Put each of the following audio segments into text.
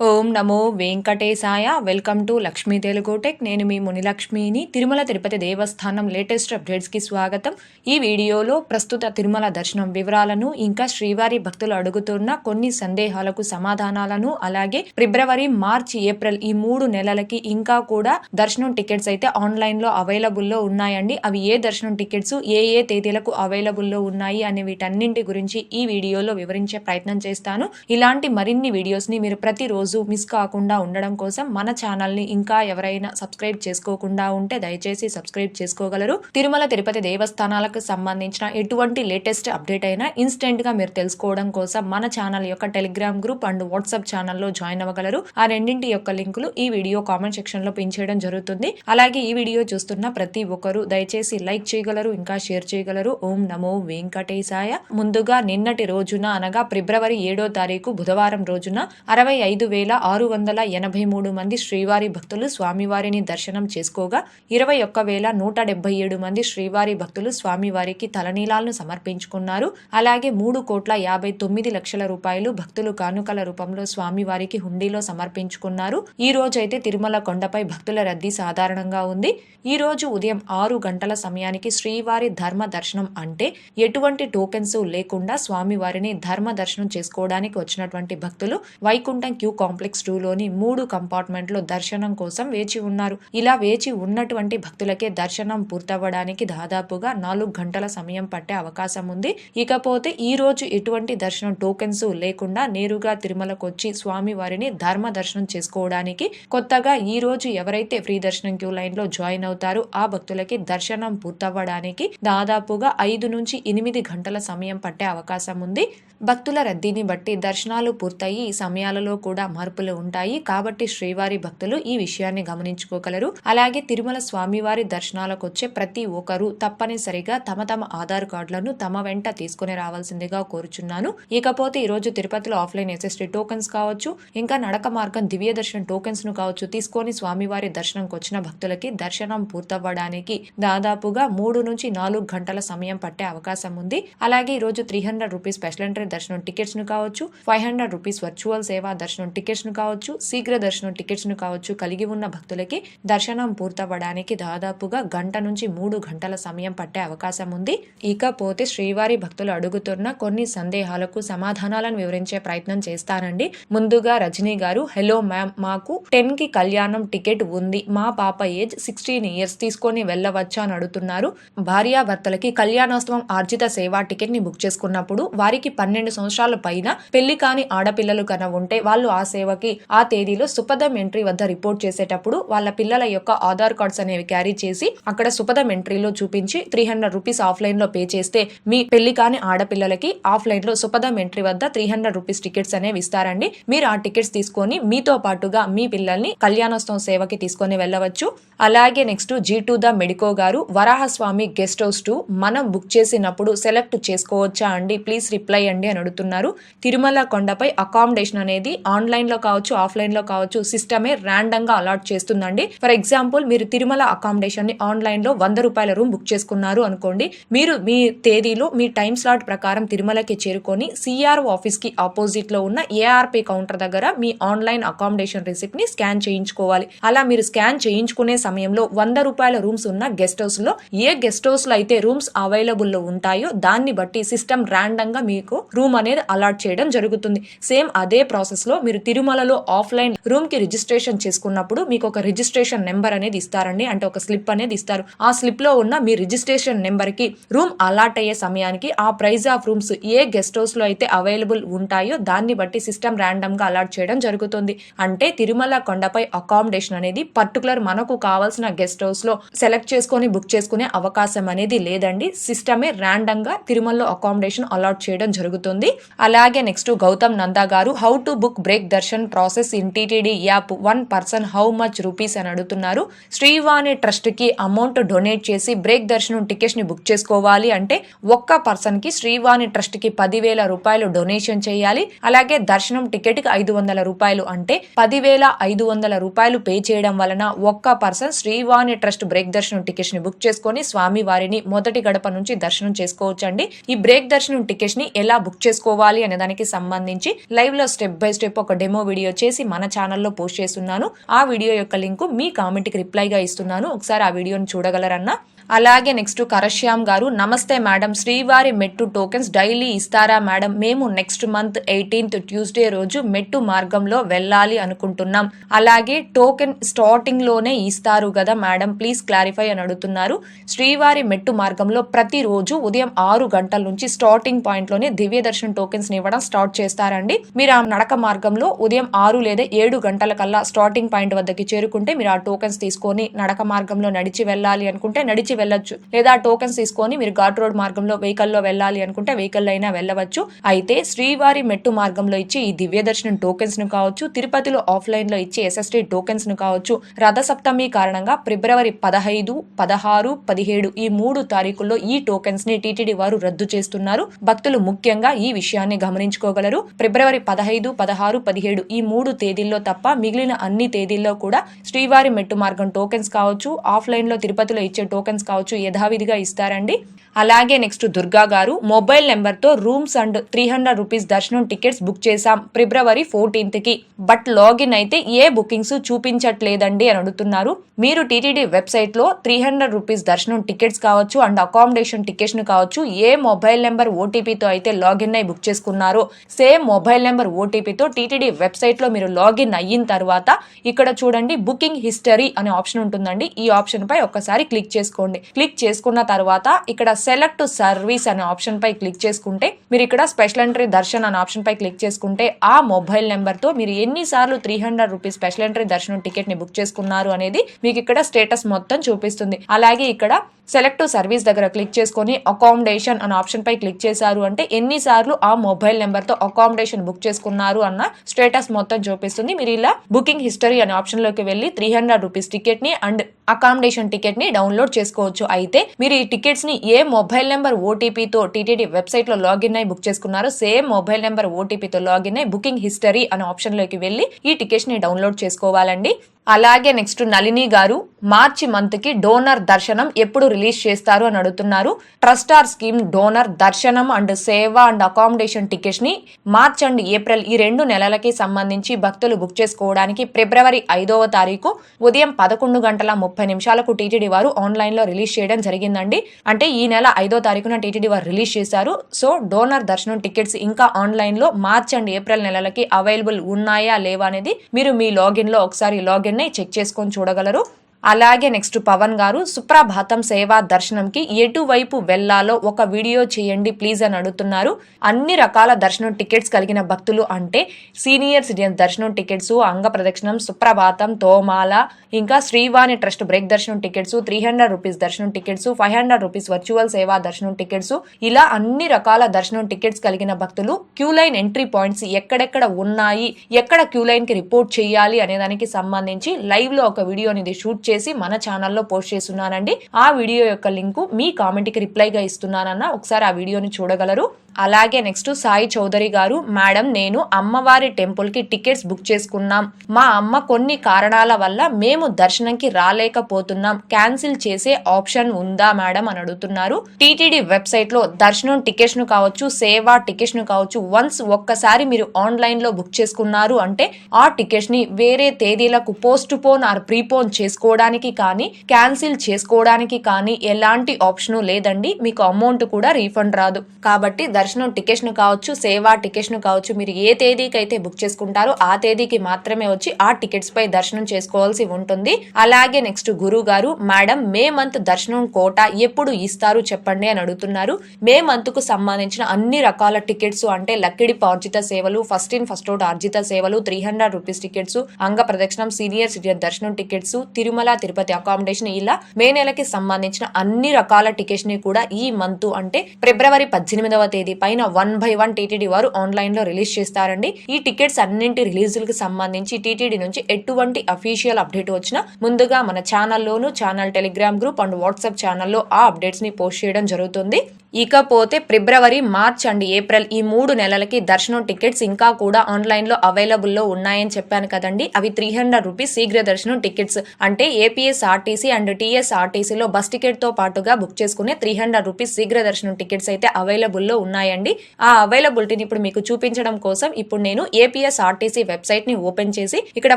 Oh. ఓం నమో వెంకటేశాయ. Welcome to Lakshmi Telugu tech. నేను మీ మునిలక్ష్మిని. తిరుమల తిరుపతి దేవస్థానం లేటెస్ట్ అప్డేట్స్కి స్వాగతం. ఈ వీడియోలో ప్రస్తుత తిరుమల దర్శనం వివరాలను ఇంకా శ్రీవారి భక్తులు అడుగుతున్న కొన్ని సందేహాలకు సమాధానాలను అలాగే ఫిబ్రవరి మార్చి ఏప్రిల్ ఈ మూడు నెలలకి ఇంకా కూడా దర్శనం టికెట్స్ అయితే ఆన్లైన్లో అవైలబుల్లో ఉన్నాయండి. అవి ఏ దర్శనం టికెట్స్ ఏ ఏ తేదీలకు అవైలబుల్లో ఉన్నాయి అనే వీటన్నింటి గురించి ఈ వీడియోలో వివరించే ప్రయత్నం చేస్తాను. ఇలాంటి మరిన్ని వీడియోస్ని మీరు ప్రతిరోజు మిస్ కాకుండా ఉండడం కోసం మన ఛానల్ని ఇంకా ఎవరైనా సబ్స్క్రైబ్ చేసుకోకుండా ఉంటే దయచేసి సబ్స్క్రైబ్ చేసుకోగలరు. తిరుమల తిరుపతి దేవస్థానాలకు సంబంధించిన ఎటువంటి లేటెస్ట్ అప్డేట్ అయినా ఇన్స్టెంట్గా మీరు తెలుసుకోవడం కోసం మన ఛానల్ యొక్క టెలిగ్రామ్ గ్రూప్ అండ్ వాట్సాప్ ఛానల్లో జాయిన్ అవ్వగలరు. ఆ రెండింటి యొక్క లింకులు ఈ వీడియో కామెంట్ సెక్షన్లో పిన్ చేయడం జరుగుతుంది. అలాగే ఈ వీడియో చూస్తున్న ప్రతి ఒక్కరు దయచేసి లైక్ చేయగలరు ఇంకా షేర్ చేయగలరు. ఓం నమో వెంకటేశాయ. ముందుగా నిన్నటి రోజున అనగా ఫిబ్రవరి ఏడో తారీఖు బుధవారం రోజున అరవై ఐదు వేల ఆరు వందల ఎనభై మూడు మంది శ్రీవారి భక్తులు స్వామివారిని దర్శనం చేసుకోగా ఇరవై ఒక్క వేల నూట డెబ్బై ఏడు మంది శ్రీవారి భక్తులు స్వామివారికి తలనీలాలను సమర్పించుకున్నారు. అలాగే మూడు కోట్ల యాభై తొమ్మిది లక్షల రూపాయలు భక్తులు కానుకల రూపంలో స్వామివారికి హుండీలో సమర్పించుకున్నారు. ఈ రోజు అయితే తిరుమల కొండపై భక్తుల రద్దీ సాధారణంగా ఉంది. ఈ రోజు ఉదయం ఆరు గంటల సమయానికి శ్రీవారి ధర్మ దర్శనం అంటే ఎటువంటి టోకెన్స్ లేకుండా స్వామివారిని ధర్మ దర్శనం చేసుకోవడానికి వచ్చినటువంటి భక్తులు వైకుంఠం క్యూ కాంప్లెక్స్ లోని మూడు కంపార్ట్మెంట్లో దర్శనం కోసం వేచి ఉన్నారు. ఇలా వేచి ఉన్నటువంటి భక్తులకే దర్శనం పూర్తవ్వడానికి దాదాపుగా నాలుగు గంటల సమయం పట్టే అవకాశం ఉంది. ఇకపోతే ఈ రోజు ఎటువంటి దర్శనం టోకెన్స్ లేకుండా నేరుగా తిరుమలకు వచ్చి స్వామి వారిని ధర్మ దర్శనం చేసుకోవడానికి కొత్తగా ఈ రోజు ఎవరైతే ఫ్రీ దర్శనం క్యూ లైన్లో జాయిన్ అవుతారో ఆ భక్తులకి దర్శనం పూర్తవ్వడానికి దాదాపుగా ఐదు నుంచి ఎనిమిది గంటల సమయం పట్టే అవకాశం ఉంది. భక్తుల రద్దీని బట్టి దర్శనాలు పూర్తయి సమయాలలో కూడా మార్పులు ఉంటాయి. కాబట్టి శ్రీవారి భక్తులు ఈ విషయాన్ని గమనించుకోగలరు. అలాగే తిరుమల స్వామివారి దర్శనాలకు వచ్చే ప్రతి ఒక్కరూ తప్పనిసరిగా తమ తమ ఆధార్ కార్డులను తమ వెంట తీసుకుని రావాల్సిందిగా కోరుచున్నాను. ఇకపోతే ఈ రోజు తిరుపతిలో ఆఫ్లైన్ ఎస్ఎస్టీ టోకెన్స్ కావచ్చు ఇంకా నడక మార్గం దివ్య దర్శనం టోకెన్స్ను కావచ్చు తీసుకొని స్వామివారి దర్శనంకి వచ్చిన భక్తులకి దర్శనం పూర్తవ్వడానికి దాదాపుగా మూడు నుంచి నాలుగు గంటల సమయం పట్టే అవకాశం ఉంది. అలాగే ఈ రోజు three hundred rupees special entry దర్శనం టికెట్స్ను కావచ్చు ఫైవ్ హండ్రెడ్ రూపీస్ వర్చువల్ సేవా దర్శనం టికెట్స్ టికెట్స్ను కావచ్చు శీఘ్ర దర్శనం టికెట్స్ను కావచ్చు కలిగి ఉన్న భక్తులకి దర్శనం పూర్తవ్వడానికి దాదాపుగా గంట నుంచి మూడు గంటల సమయం పట్టే అవకాశం ఉంది. ఇకపోతే శ్రీవారి భక్తులు అడుగుతున్న కొన్ని సందేహాలకు సమాధానాలను వివరించే ప్రయత్నం చేస్తానండి. ముందుగా రజనీ గారు హలో మ్యామ్ మాకు టెన్కి కళ్యాణం టికెట్ ఉంది. మా పాప ఏజ్ సిక్స్టీన్ ఇయర్స్ తీసుకొని వెళ్ళవచ్చా అని అడుగుతున్నారు. భార్యాభర్తలకి కళ్యాణోత్సవం ఆర్జిత సేవా టికెట్ని బుక్ చేసుకున్నప్పుడు వారికి పన్నెండు సంవత్సరాల పైన పెళ్ళి కాని ఆడపిల్లలు కన ఉంటే వాళ్ళు ఆ సేవ సేవకి ఆ తేదీలో సుపదం ఎంట్రీ వద్ద రిపోర్ట్ చేసేటప్పుడు వాళ్ళ పిల్లల యొక్క ఆధార్ కార్డ్స్ అనేవి క్యారీ చేసి అక్కడ సుపదం ఎంట్రీలో చూపించి త్రీ హండ్రెడ్ రూపీస్ ఆఫ్లైన్లో పే చేస్తే మీ పెళ్ళి కాని ఆడపిల్లలకి ఆఫ్లైన్లో సుపదం ఎంట్రీ వద్ద త్రీ హండ్రెడ్ రూపీస్ టికెట్స్ అనేవి ఇస్తారండి. మీరు ఆ టికెట్స్ తీసుకొని మీతో పాటుగా మీ పిల్లల్ని కళ్యాణోత్సవం సేవకి తీసుకొని వెళ్ళవచ్చు. అలాగే నెక్స్ట్ జీ టు ద మెడికో గారు వరాహస్వామి గెస్ట్ హౌస్ టు మనం బుక్ చేసినప్పుడు సెలెక్ట్ చేసుకోవచ్చా అండి? ప్లీజ్ రిప్లై అండి అని అడుగుతున్నారు. తిరుమల కొండపై అకామిడేషన్ అనేది ఆన్లైన్లో కావచ్చు ఆఫ్లైన్లో కావచ్చు సిస్టమే ర్యాండంగా అలాట్ చేస్తుందండి. ఫర్ ఎగ్జాంపుల్ మీరు తిరుమల అకామిడేషన్ని ఆన్లైన్లో వంద రూపాయల రూమ్ బుక్ చేసుకున్నారు అనుకోండి మీరు మీ తేదీలో మీ టైం స్లాట్ ప్రకారం తిరుమలకి చేరుకొని సిఆర్ఓ ఆఫీస్కి ఆపోజిట్లో ఉన్న ఏఆర్పి కౌంటర్ దగ్గర మీ ఆన్లైన్ అకామిడేషన్ రిసిప్ట్ని స్కాన్ చేయించుకోవాలి. అలా మీరు స్కాన్ చేయించుకునే సమయంలో వంద రూపాయల రూమ్స్ ఉన్న గెస్ట్ హౌస్లో ఏ గెస్ట్ హౌస్లో అయితే రూమ్స్ అవైలబుల్లో ఉంటాయో దాన్ని బట్టి సిస్టమ్ ర్యాండంగా మీకు రూమ్ అనేది అలాట్ చేయడం జరుగుతుంది. సేమ్ అదే ప్రాసెస్లో మీరు తిరుమలలో ఆఫ్లైన్ రూమ్కి రిజిస్ట్రేషన్ చేసుకున్నప్పుడు మీకు ఒక రిజిస్ట్రేషన్ నెంబర్ అనేది ఇస్తారండి. అంటే ఒక స్లిప్ అనేది ఇస్తారు. ఆ స్లిప్లో ఉన్న మీ రిజిస్ట్రేషన్ నెంబర్కి రూమ్ అలాట్ అయ్యే సమయానికి ఆ ప్రైజ్ ఆఫ్ రూమ్స్ ఏ గెస్ట్ హౌస్లో అయితే అవైలబుల్ ఉంటాయో దాన్ని బట్టి సిస్టమ్ ర్యాండమ్గా అలాట్ చేయడం జరుగుతుంది. అంటే తిరుమల కొండపై అకామిడేషన్ అనేది పర్టికులర్ మనకు కావాల్సిన గెస్ట్ హౌస్లో సెలెక్ట్ చేసుకొని బుక్ చేసుకునే అవకాశం అనేది లేదండి. సిస్టమే ర్యాండమ్గా తిరుమలలో అకామిడేషన్ అలాట్ చేయడం జరుగుతుంది. అలాగే next Gautam Nanda garu how to book break darshan process in TTD app one person how much rupees అని అడుగుతున్నారు. శ్రీవాణి ట్రస్ట్కి అమౌంట్ డొనేట్ చేసి బ్రేక్ దర్శనం టికెట్స్ని బుక్ చేసుకోవాలి అంటే ఒక్క పర్సన్కి శ్రీవాణి ట్రస్ట్కి పదివేల రూపాయలు డొనేషన్ చేయాలి. అలాగే దర్శనం టికెట్కి ఐదు వందల రూపాయలు అంటే పదివేల ఐదు వందల రూపాయలు పే చేయడం వలన ఒక్క పర్సన్ శ్రీవాణి ట్రస్ట్ బ్రేక్ దర్శనం టికెట్స్ని బుక్ చేసుకొని స్వామి వారిని మొదటి గడప నుంచి దర్శనం చేసుకోవచ్చండి. ఈ బ్రేక్ దర్శనం టికెట్స్ని ఎలా బుక్ చేసుకోవాలి అనే దానికి సంబంధించి లైవ్లో స్టెప్ బై స్టెప్ ఒక డెమో వీడియో చేసి మన ఛానల్లో పోస్ట్ చేస్తున్నాను. ఆ వీడియో యొక్క లింకు మీ కామెంట్కి రిప్లైగా ఇస్తున్నాను. ఒకసారి ఆ వీడియోని చూడగలరన్నా? అలాగే నెక్స్ట్ కరశ్యామ్ గారు నమస్తే మేడం శ్రీవారి మెట్టు టోకెన్స్ డైలీ ఇస్తారా మేడం? మేము నెక్స్ట్ మంత్ ఎయిటీన్త్ ట్యూస్డే రోజు మెట్టు మార్గంలో వెళ్ళాలి అనుకుంటున్నాం. అలాగే టోకెన్ స్టార్టింగ్లోనే ఇస్తారు కదా మేడం? ప్లీజ్ క్లారిఫై అని అడుగుతున్నారు. శ్రీవారి మెట్టు మార్గంలో ప్రతిరోజు ఉదయం ఆరు గంటల నుంచి స్టార్టింగ్ పాయింట్లోనే దివ్య దర్శన్ టోకెన్స్ ఇవ్వడం స్టార్ట్ చేస్తారండి. మీరు ఆ నడక మార్గంలో ఉదయం ఆరు లేదా ఏడు గంటల కల్లా స్టార్టింగ్ పాయింట్ వద్దకి చేరుకుంటే మీరు ఆ టోకెన్స్ తీసుకొని నడక మార్గంలో నడిచి వెళ్ళాలి అనుకుంటే నడిచి వెళ్ళొచ్చు. లేదా టోకెన్స్ తీసుకొని మీరు ఘాట్ రోడ్ మార్గంలో వెహికల్లో వెళ్ళాలి అనుకుంటే వెహికల్ అయినా వెళ్ళవచ్చు. అయితే శ్రీవారి మెట్టు మార్గంలో ఇచ్చి ఈ దివ్య దర్శనం టోకెన్స్ను కావచ్చు తిరుపతిలో ఆఫ్లైన్లో ఇచ్చే ఎస్ఎస్టీ టోకెన్స్ను కావచ్చు. రథ సప్తమి కారణంగా ఫిబ్రవరి పదహైదు పదహారు పదిహేడు ఈ మూడు తారీఖుల్లో ఈ టోకెన్స్ని టీటీడీ వారు రద్దు చేస్తున్నారు. భక్తులు ముఖ్యంగా ఈ విషయాన్ని గమనించుకోగలరు. ఫిబ్రవరి పదహైదు పదహారు పదిహేడు ఈ మూడు తేదీల్లో తప్ప మిగిలిన అన్ని తేదీల్లో కూడా శ్రీవారి మెట్టు మార్గం టోకెన్స్ కావచ్చు. ఆఫ్లైన్లో తిరుపతిలో ఇచ్చే టోకెన్స్ కావచ్చు యథావిధిగా ఇస్తారండి. అలాగే నెక్స్ట్ దుర్గా గారు మొబైల్ నెంబర్తో rooms and three hundred rupees దర్శనం టికెట్స్ బుక్ చేశాం. ఫిబ్రవరి ఫోర్టీన్త్కి బట్ లాగిన్ అయితే ఏ బుకింగ్స్ చూపించట్లేదండి అని అడుగుతున్నారు. మీరు టీటీడీ వెబ్సైట్లో త్రీ హండ్రెడ్ రూపీస్ దర్శనం టికెట్స్ కావచ్చు అండ్ అకామిడేషన్ టికెట్స్ కావచ్చు ఏ మొబైల్ నెంబర్ ఓటీపీతో అయితే లాగిన్ అయి బుక్ చేసుకున్నారో సేమ్ మొబైల్ నెంబర్ ఓటీపీతో టీటీడీ వెబ్సైట్లో మీరు లాగిన్ అయిన తర్వాత ఇక్కడ చూడండి బుకింగ్ హిస్టరీ అనే ఆప్షన్ ఉంటుందండి. ఈ ఆప్షన్ పై ఒక్కసారి క్లిక్ చేసుకోండి. క్లిక్ చేసుకున్న తర్వాత ఇక్కడ సెలెక్ట్ సర్వీస్ అనే ఆప్షన్ పై క్లిక్ చేసుకుంటే మీరు ఇక్కడ స్పెషల్ ఎంట్రీ దర్శన్ అనే ఆప్షన్ పై క్లిక్ చేసుకుంటే ఆ మొబైల్ నెంబర్తో మీరు ఎన్నిసార్లు three hundred rupees special entry దర్శనం టికెట్ని బుక్ చేసుకున్నారు అనేది మీకు ఇక్కడ స్టేటస్ మొత్తం చూపిస్తుంది. అలాగే ఇక్కడ సెలెక్ట్ సర్వీస్ దగ్గర క్లిక్ చేసుకొని అకామిడేషన్ అనే ఆప్షన్ పై క్లిక్ చేశారు అంటే ఎన్నిసార్లు ఆ మొబైల్ నెంబర్తో అకామిడేషన్ బుక్ చేసుకున్నారు అన్న స్టేటస్ మొత్తం చూపిస్తుంది. మీరు ఇలా బుకింగ్ హిస్టరీ అనే ఆప్షన్లోకి వెళ్ళి త్రీ హండ్రెడ్ రూపీస్ టికెట్ని అండ్ అకామిడేషన్ టికెట్ని డౌన్లోడ్ చేసుకోవచ్చు. అయితే మీరు ఈ టికెట్స్ని ఏ మొబైల్ నెంబర్ ఓటీపీతో టీటీడీ వెబ్సైట్లో లాగిన్ అయి బుక్ చేసుకున్నారో. సేమ్ మొబైల్ నెంబర్ ఓటీపీతో లాగిన్ అయి బుకింగ్ హిస్టరీ అనే ఆప్షన్లోకి వెళ్ళి ఈ టికెట్స్ని డౌన్లోడ్ చేసుకోవాలండి. అలాగే నెక్స్ట్ నళిని గారు మార్చి మంత్కి డోనర్ దర్శనం ఎప్పుడు రిలీజ్ చేస్తారు అని అడుగుతున్నారు. ట్రస్టార్ స్కీమ్ డోనర్ దర్శనం అండ్ సేవ అండ్ అకామిడేషన్ టికెట్స్ని మార్చ్ అండ్ ఏప్రిల్ ఈ రెండు నెలలకి సంబంధించి భక్తులు బుక్ చేసుకోవడానికి ఫిబ్రవరి ఐదవ తారీఖు ఉదయం పదకొండు గంటల ముప్పై నిమిషాలకు టీటీడీ వారు ఆన్లైన్లో రిలీజ్ చేయడం జరిగిందండి. అంటే ఈ నెల ఐదో తారీఖున టీటీడీ వారు రిలీజ్ చేశారు. సో డోనర్ దర్శనం టికెట్స్ ఇంకా ఆన్లైన్లో మార్చ్ అండ్ ఏప్రిల్ నెలలకి అవైలబుల్ ఉన్నాయా లేవా అనేది మీరు మీ లాగిన్లో ఒకసారి లాగిన్ చెక్ చేసుకొని చూడగలరు. అలాగే నెక్స్ట్ పవన్ గారు సుప్రభాతం సేవా దర్శనంకి ఎటువైపు వెళ్ళాలో ఒక వీడియో చేయండి ప్లీజ్ అని అడుగుతున్నారు. అన్ని రకాల దర్శనం టికెట్స్ కలిగిన భక్తులు అంటే సీనియర్ సిటిజన్ దర్శనం టికెట్స్ అంగ ప్రదక్షిణం సుప్రభాతం తోమాల ఇంకా శ్రీవాణి ట్రస్ట్ బ్రేక్ దర్శనం టికెట్స్ త్రీ హండ్రెడ్ రూపీస్ దర్శనం tickets five hundred rupees virtual సేవా దర్శనం టికెట్స్ ఇలా అన్ని రకాల దర్శనం టికెట్స్ కలిగిన భక్తులు క్యూ లైన్ ఎంట్రీ పాయింట్స్ ఎక్కడెక్కడ ఉన్నాయి ఎక్కడ క్యూ లైన్కి రిపోర్ట్ చేయాలి అనే దానికి సంబంధించి లైవ్లో ఒక వీడియోని ఇది షూట్ చేసి మన ఛానల్లో పోస్ట్ చేస్తున్నానండి. ఆ వీడియో యొక్క లింకు మీ కామెంట్కి రిప్లైగా ఇస్తున్నానన్న ఒకసారి ఆ వీడియోని చూడగలరు. అలాగే నెక్స్ట్ సాయి చౌదరి గారు మేడం నేను అమ్మవారి టెంపుల్కి టికెట్స్ బుక్ చేసుకున్నాం. మా అమ్మ కొన్ని కారణాల వల్ల మేము దర్శనంకి రాలేకపోతున్నాం. క్యాన్సిల్ చేసే ఆప్షన్ ఉందా మేడం? అని అడుగుతున్నారు. టీటీడీ వెబ్సైట్లో దర్శనం టికెట్స్ను కావచ్చు సేవా టికెట్స్ను కావచ్చు వన్స్ ఒక్కసారి మీరు ఆన్లైన్లో బుక్ చేసుకున్నారు అంటే ఆ టికెట్స్ని వేరే తేదీలకు పోస్ట్ పోన్ ఆర్ ప్రీపోన్ చేసుకోవడానికి కానీ క్యాన్సిల్ చేసుకోవడానికి కానీ ఎలాంటి ఆప్షన్ లేదండి. మీకు అమౌంట్ కూడా రీఫండ్ రాదు. కాబట్టి దర్శనం టికెట్స్ను కావచ్చు సేవా టికెట్స్ను కావచ్చు మీరు ఏ తేదీకి అయితే బుక్ చేసుకుంటారో ఆ తేదీకి మాత్రమే వచ్చి ఆ టికెట్స్ పై దర్శనం చేసుకోవాల్సి ఉంటుంది. అలాగే నెక్స్ట్ గురువు గారు మేడం మే మంత్ దర్శనం కోట ఎప్పుడు ఇస్తారు చెప్పండి అని అడుగుతున్నారు. మే మంత్కు సంబంధించిన అన్ని రకాల టికెట్స్ అంటే లక్కిడి ఆర్జిత సేవలు ఫస్ట్ ఇన్ ఫస్ట్ అవుట్ ఆర్జిత సేవలు త్రీ హండ్రెడ్ రూపీస్ టికెట్స్ అంగ ప్రదక్షిణం సీనియర్ సిటిజన్ దర్శనం టికెట్స్ తిరుమల తిరుపతి అకామిడేషన్ ఇలా మే నెలకి సంబంధించిన అన్ని రకాల టికెట్స్ని కూడా ఈ మంత్ అంటే ఫిబ్రవరి పద్దెనిమిదవ తేదీ పైన వన్ బై వన్ టీటీడీ వారు ఆన్లైన్లో రిలీజ్ చేస్తారండి. ఈ టికెట్స్ అన్నింటి రిలీజులకు సంబంధించి టీటీడీ నుంచి ఎటువంటి అఫీషియల్ అప్డేట్ వచ్చినా ముందుగా మన ఛానల్లోను channel Telegram group and WhatsApp ఛానల్లో ఆ అప్డేట్స్ని పోస్ట్ చేయడం జరుగుతుంది. ఇకపోతే ఫిబ్రవరి మార్చ్ అండ్ ఏప్రిల్ ఈ మూడు నెలలకి దర్శనం టికెట్స్ ఇంకా కూడా ఆన్లైన్లో అవైలబుల్లో ఉన్నాయని చెప్పాను కదండి. అవి త్రీ హండ్రెడ్ రూపీస్ శీఘ్ర దర్శనం టికెట్స్. అంటే ఏపీఎస్ఆర్టీసీ అండ్ టీఎస్ ఆర్టీసీలో బస్ టికెట్తో పాటుగా బుక్ చేసుకునే త్రీ హండ్రెడ్ రూపీస్ శీఘ్ర దర్శనం టికెట్స్ అయితే అవైలబుల్లో ఉన్నాయి. ఉన్నాయండి. ఆ అవైలబిలిటీని ఇప్పుడు మీకు చూపించడం కోసం ఇప్పుడు నేను ఏపీఎస్ ఆర్టీసీ వెబ్సైట్ని ఓపెన్ చేసి ఇక్కడ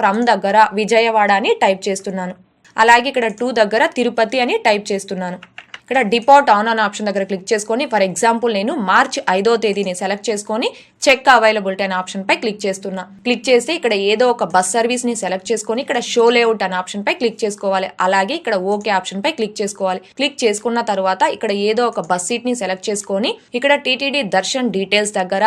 ఫ్రమ్ దగ్గర విజయవాడ అని టైప్ చేస్తున్నాను. అలాగే ఇక్కడ టూ దగ్గర తిరుపతి అని టైప్ చేస్తున్నాను. ఇక్కడ డిపాట్ ఆన్ ఆన్ ఆప్షన్ దగ్గర క్లిక్ చేసుకొని ఫర్ ఎగ్జాంపుల్ నేను మార్చ్ ఐదో తేదీని సెలెక్ట్ చేసుకొని చెక్ అవైలబిలిటీ అనే ఆప్షన్ పై క్లిక్ చేస్తున్నా. క్లిక్ చేసి ఇక్కడ ఏదో ఒక బస్ సర్వీస్ని సెలెక్ట్ చేసుకొని ఇక్కడ షో లేఅవుట్ అనే ఆప్షన్ పై క్లిక్ చేసుకోవాలి. అలాగే ఇక్కడ ఓకే ఆప్షన్ పై క్లిక్ చేసుకోవాలి. క్లిక్ చేసుకున్న తర్వాత ఇక్కడ ఏదో ఒక బస్ సీట్ని సెలెక్ట్ చేసుకొని ఇక్కడ టీటీడీ దర్శన్ డీటెయిల్స్ దగ్గర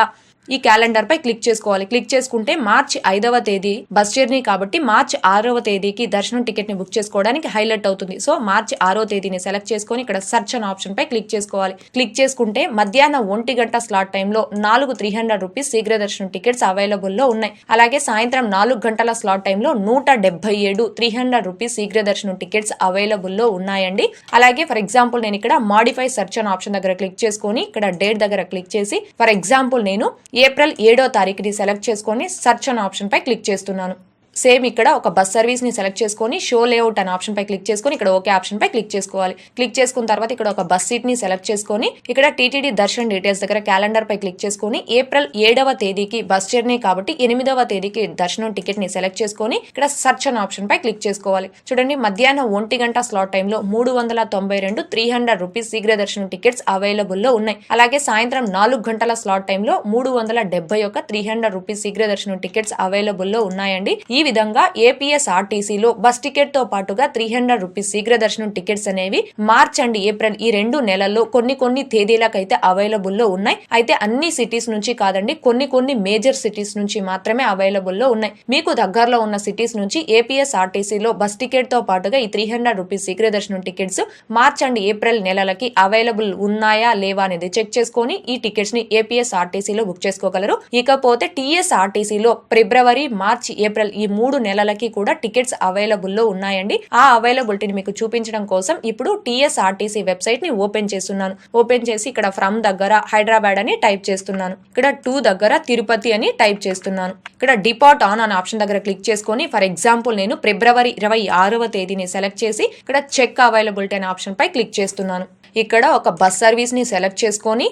ఈ క్యాలెండర్ పై క్లిక్ చేసుకోవాలి. క్లిక్ చేసుకుంటే మార్చి ఐదవ తేదీ బస్ జర్నీ కాబట్టి మార్చి ఆరవ తేదీకి దర్శనం టికెట్ని బుక్ చేసుకోవడానికి హైలైట్ అవుతుంది. సో మార్చి ఆరో తేదీని సెలెక్ట్ చేసుకొని ఇక్కడ సర్చ్ అనే ఆప్షన్ పై క్లిక్ చేసుకోవాలి. క్లిక్ చేసుకుంటే మధ్యాహ్నం ఒంటి గంట స్లాట్ టైంలో నాలుగు త్రీ హండ్రెడ్ రూపీస్ శీఘ్ర దర్శనం టికెట్స్ అవైలబుల్లో ఉన్నాయి. అలాగే సాయంత్రం నాలుగు గంటల స్లాట్ టైంలో నూట డెబ్బై ఏడు త్రీ హండ్రెడ్ రూపీస్ శీఘ్ర దర్శనం టికెట్స్ అవైలబుల్లో ఉన్నాయండి. అలాగే ఫర్ ఎగ్జాంపుల్ నేను ఇక్కడ మాడిఫై సర్చ్ అనే ఆప్షన్ దగ్గర క్లిక్ చేసుకొని ఇక్కడ డేట్ దగ్గర క్లిక్ చేసి ఫర్ ఎగ్జాంపుల్ నేను ఏప్రిల్ ఏడో తారీఖుని సెలెక్ట్ చేసుకొని సర్చ్ అనే ఆప్షన్పై క్లిక్ చేస్తున్నాను. సేమ్ ఇక్కడ ఒక బస్ సర్వీస్ని సెలెక్ట్ చేసుకొని షో లేఅవుట్ అనే ఆప్షన్ పై క్లిక్ చేసుకొని ఇక్కడ ఓకే ఆప్షన్ పై క్లిక్ చేసుకోవాలి. క్లిక్ చేసుకున్న తర్వాత ఇక్కడ ఒక బస్ సీట్ని సెలెక్ట్ చేసుకొని ఇక్కడ టీటీడీ దర్శన్ డీటెయిల్స్ దగ్గర క్యాలెండర్ పై క్లిక్ చేసుకొని ఏప్రిల్ ఏడవ తేదీకి బస్ జర్నీ కాబట్టి ఎనిమిదవ తేదీకి దర్శనం టికెట్ని సెలెక్ట్ చేసుకొని ఇక్కడ సర్చ్ అనే ఆప్షన్ పై క్లిక్ చేసుకోవాలి. చూడండి మధ్యాహ్నం ఒంటి గంట స్లాట్ టైంలో మూడు వందల తొంభై రెండు త్రీ హండ్రెడ్ రూపీస్ శీఘ్ర దర్శనం టికెట్స్ అవైలబుల్లో ఉన్నాయి. అలాగే సాయంత్రం నాలుగు గంటల స్లాట్ టైంలో మూడు వందల డెబ్బై ఒక త్రీ హండ్రెడ్ రూపీస్ శీఘ్ర దర్శనం టికెట్స్ అవైలబుల్లో ఉన్నాయండి. ఈ విధంగా ఏపీఎస్ ఆర్టీసీలో బస్ టికెట్తో పాటుగా త్రీ హండ్రెడ్ రూపీస్ శీఘ్ర దర్శనం టికెట్స్ అనేవి మార్చ్ అండ్ ఏప్రిల్ ఈ రెండు నెలల్లో కొన్ని కొన్ని తేదీలకైతే అవైలబుల్లో ఉన్నాయి. అయితే అన్ని సిటీస్ నుంచి కాదండి కొన్ని కొన్ని మేజర్ సిటీస్ నుంచి మాత్రమే అవైలబుల్లో ఉన్నాయి. మీకు దగ్గరలో ఉన్న సిటీస్ నుంచి ఏపీఎస్ ఆర్టీసీలో బస్ టికెట్తో పాటుగా ఈ త్రీ హండ్రెడ్ రూపీస్ శీఘ్ర దర్శనం టికెట్స్ మార్చ్ అండ్ ఏప్రిల్ నెలలకి అవైలబుల్ ఉన్నాయా లేవా అనేది చెక్ చేసుకొని ఈ టికెట్స్ని ఏపీఎస్ ఆర్టీసీలో బుక్ చేసుకోగలరు. ఇకపోతే టీఎస్ఆర్టీసీలో ఫిబ్రవరి మార్చి ఏప్రిల్ ఈ మూడు నెలలకి కూడా టికెట్స్ అవైలబుల్లో ఉన్నాయండి. ఆ అవైలబిలిటీని మీకు చూపించడం కోసం ఇప్పుడు టీఎస్ఆర్టీసీ వెబ్సైట్ని ఓపెన్ చేస్తున్నాను. ఓపెన్ చేసి ఇక్కడ ఫ్రమ్ దగ్గర హైదరాబాద్ అని టైప్ చేస్తున్నాను. ఇక్కడ టూ దగ్గర తిరుపతి అని టైప్ చేస్తున్నాను. ఇక్కడ డిపార్ట్ ఆన్ అనే ఆప్షన్ దగ్గర క్లిక్ చేసుకొని ఫర్ ఎగ్జాంపుల్ నేను ఫిబ్రవరి ఇరవై ఆరవ తేదీని సెలెక్ట్ చేసి ఇక్కడ చెక్ అవైలబిలిటీ అనే ఆప్షన్ పై క్లిక్ చేస్తున్నాను. ఇక్కడ ఒక బస్ సర్వీస్ని సెలెక్ట్ చేసుకొని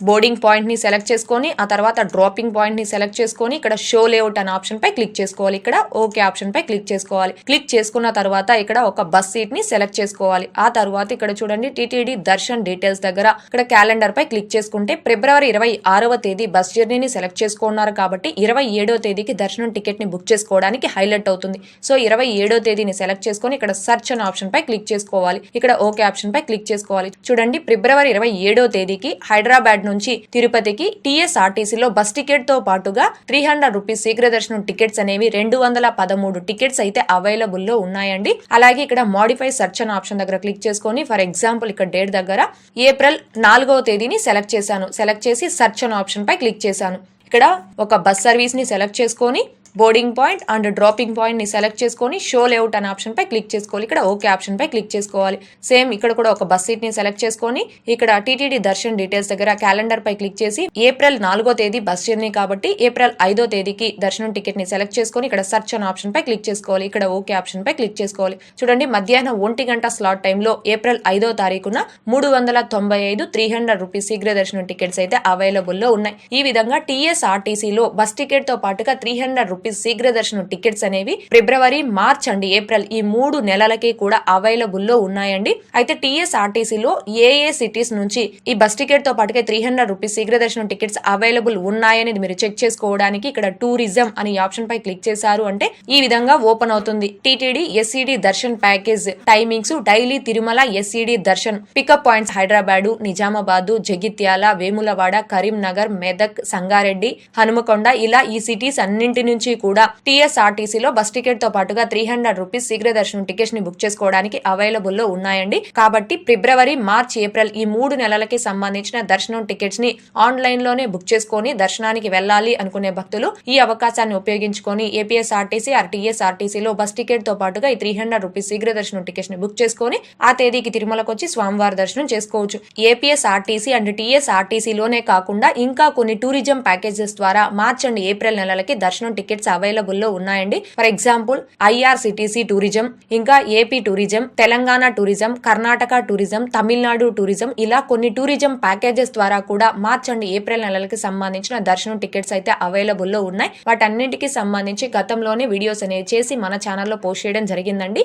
బోర్డింగ్ పాయింట్ని సెలెక్ట్ చేసుకొని ఆ తర్వాత డ్రాపింగ్ పాయింట్ని సెలెక్ట్ చేసుకొని ఇక్కడ షో లేఅవుట్ అనే ఆప్షన్ పై క్లిక్ చేసుకోవాలి. ఇక్కడ ఓకే ఆప్షన్ పై క్లిక్ చేసుకోవాలి. క్లిక్ చేసుకున్న తర్వాత ఇక్కడ ఒక బస్ సీట్ని సెలెక్ట్ చేసుకోవాలి. ఆ తర్వాత ఇక్కడ చూడండి టీటీడీ దర్శన్ డీటెయిల్స్ దగ్గర. ఇక్కడ క్యాలెండర్ పై క్లిక్ చేసుకుంటే ఫిబ్రవరి ఇరవై ఆరవ తేదీ బస్ జర్నీని సెలెక్ట్ చేసుకున్నారు కాబట్టి ఇరవై ఏడో తేదీకి దర్శనం టికెట్ని బుక్ చేసుకోవడానికి హైలైట్ అవుతుంది. సో ఇరవై ఏడో తేదీని సెలెక్ట్ చేసుకొని ఇక్కడ సర్చ్ అనే ఆప్షన్ పై క్లిక్ చేసుకోవాలి. ఇక్కడ ఓకే ఆప్షన్ పై క్లిక్ చేసుకోవాలి. చూడండి ఫిబ్రవరి ఇరవై ఏడో తేదీకి హైదరాబాద్ నుంచి తిరుపతికి టీఎస్ఆర్టీసీలో బస్ టికెట్తో పాటుగా త్రీ హండ్రెడ్ రూపీస్ శీఘ్ర దర్శనం టికెట్స్ అనేవి రెండు వందల పదమూడు టికెట్స్ అయితే అవైలబుల్లో ఉన్నాయండి. అలాగే ఇక్కడ మాడిఫై సర్చ్ అనే ఆప్షన్ దగ్గర క్లిక్ చేసుకొని ఫర్ ఎగ్జాంపుల్ ఇక్కడ డేట్ దగ్గర ఏప్రిల్ నాలుగవ తేదీని సెలెక్ట్ చేశాను. సెలెక్ట్ చేసి సర్చ్ అనే ఆప్షన్ పై క్లిక్ చేశాను. ఇక్కడ ఒక బస్ సర్వీస్ని సెలెక్ట్ చేసుకొని బోర్డింగ్ పాయింట్ అండ్ డ్రాపింగ్ పాయింట్ని సెలెక్ట్ చేసుకొని షో లేఅవుట్ అనే ఆప్షన్ పై క్లిక్ చేసుకోవాలి. ఇక్కడ ఓకే ఆప్షన్ పై క్లిక్ చేసుకోవాలి. సేమ్ ఇక్కడ కూడా ఒక బస్ సీట్ని సెలెక్ట్ చేసుకొని ఇక్కడ టీటీడీ దర్శన్ డీటెయిల్స్ దగ్గర క్యాలెండర్ పై క్లిక్ చేసి ఏప్రిల్ నాలుగో తేదీ బస్ జర్నీ కాబట్టి ఏప్రిల్ ఐదో తేదీకి దర్శనం టికెట్ని సెలెక్ట్ చేసుకొని ఇక్కడ సర్చ్ అనే ఆప్షన్ పై క్లిక్ చేసుకోవాలి. ఇక్కడ ఓకే ఆప్షన్ పై క్లిక్ చేసుకోవాలి. చూడండి మధ్యాహ్నం ఒంటి గంట స్లాట్ టైంలో ఏప్రిల్ ఐదో తారీఖున మూడు వందల తొంభై ఐదు త్రీ హండ్రెడ్ రూపీస్ శీఘ్ర దర్శనం టికెట్స్ అయితే అవైలబుల్లో ఉన్నాయి. ఈ విధంగా టీఎస్ఆర్టీసీలో బస్ టికెట్తో పాటుగా త్రీ హండ్రెడ్ రూపీస్ శీఘ్ర దర్శనం టికెట్స్ అనేవి ఫిబ్రవరి మార్చ్ అండి ఏప్రిల్ ఈ మూడు నెలలకి కూడా అవైలబుల్లో ఉన్నాయండి. అయితే టీఎస్ఆర్టీసీలో ఏ ఏ సిటీస్ నుంచి ఈ బస్ టికెట్తో పాటుగా త్రీ హండ్రెడ్ రూపీస్ శీఘ్ర దర్శనం టికెట్స్ అవైలబుల్ ఉన్నాయనేది మీరు చెక్ చేసుకోవడానికి ఇక్కడ టూరిజం అనే ఆప్షన్ పై క్లిక్ చేశారు అంటే ఈ విధంగా ఓపెన్ అవుతుంది. TTD SED darshan package timings daily Tirumala SED darshan pickup points Hyderabad Nizamabad Jagtial Vemulawada Karimnagar Medak Sangareddy Hanumakonda ఇలా ఈ సిటీస్ అన్నింటి నుంచి కూడా టీఎస్ఆర్టీసీలో బస్ టికెట్తో పాటుగా త్రీ హండ్రెడ్ రూపీస్ శీఘ్ర దర్శనం టికెట్స్ని బుక్ చేసుకోవడానికి అవైలబుల్లో ఉన్నాయండి. కాబట్టి ఫిబ్రవరి మార్చ్ ఏప్రిల్ ఈ మూడు నెలలకి సంబంధించిన దర్శనం టికెట్స్ని ఆన్లైన్లోనే బుక్ చేసుకొని దర్శనానికి వెళ్ళాలి అనుకునే భక్తులు ఈ అవకాశాన్ని ఉపయోగించుకొని ఏపీఎస్ఆర్టీసీ ఆర్ టీఎస్ఆర్టీసీలో బస్ టికెట్తో పాటుగా ఈ త్రీ హండ్రెడ్ రూపీస్ శీఘ్ర దర్శనం టికెట్స్ని బుక్ చేసుకొని ఆ తేదీకి తిరుమలకు వచ్చి స్వామివారి దర్శనం చేసుకోవచ్చు. ఏపీఎస్ఆర్టీసీ అండ్ టీఎస్ఆర్టీసీలోనే కాకుండా ఇంకా కొన్ని టూరిజం ప్యాకేజెస్ ద్వారా మార్చ్ అండ్ ఏప్రిల్ నెలలకి దర్శనం టికెట్ టికెట్స్ అవైలబుల్లో ఉన్నాయండి. ఫర్ ఎగ్జాంపుల్ ఐఆర్సిటిసి టూరిజం ఇంకా AP tourism Telangana tourism Karnataka tourism Tamil Nadu tourism ఇలా కొన్ని టూరిజం ప్యాకేజెస్ ద్వారా కూడా మార్చ్ అండ్ ఏప్రిల్ నెలలకి సంబంధించిన దర్శనం టికెట్స్ అయితే అవైలబుల్లో ఉన్నాయి. వాటన్నింటికి సంబంధించి గతంలోనే వీడియోస్ అనేవి చేసి మన ఛానల్లో పోస్ట్ చేయడం జరిగిందండి.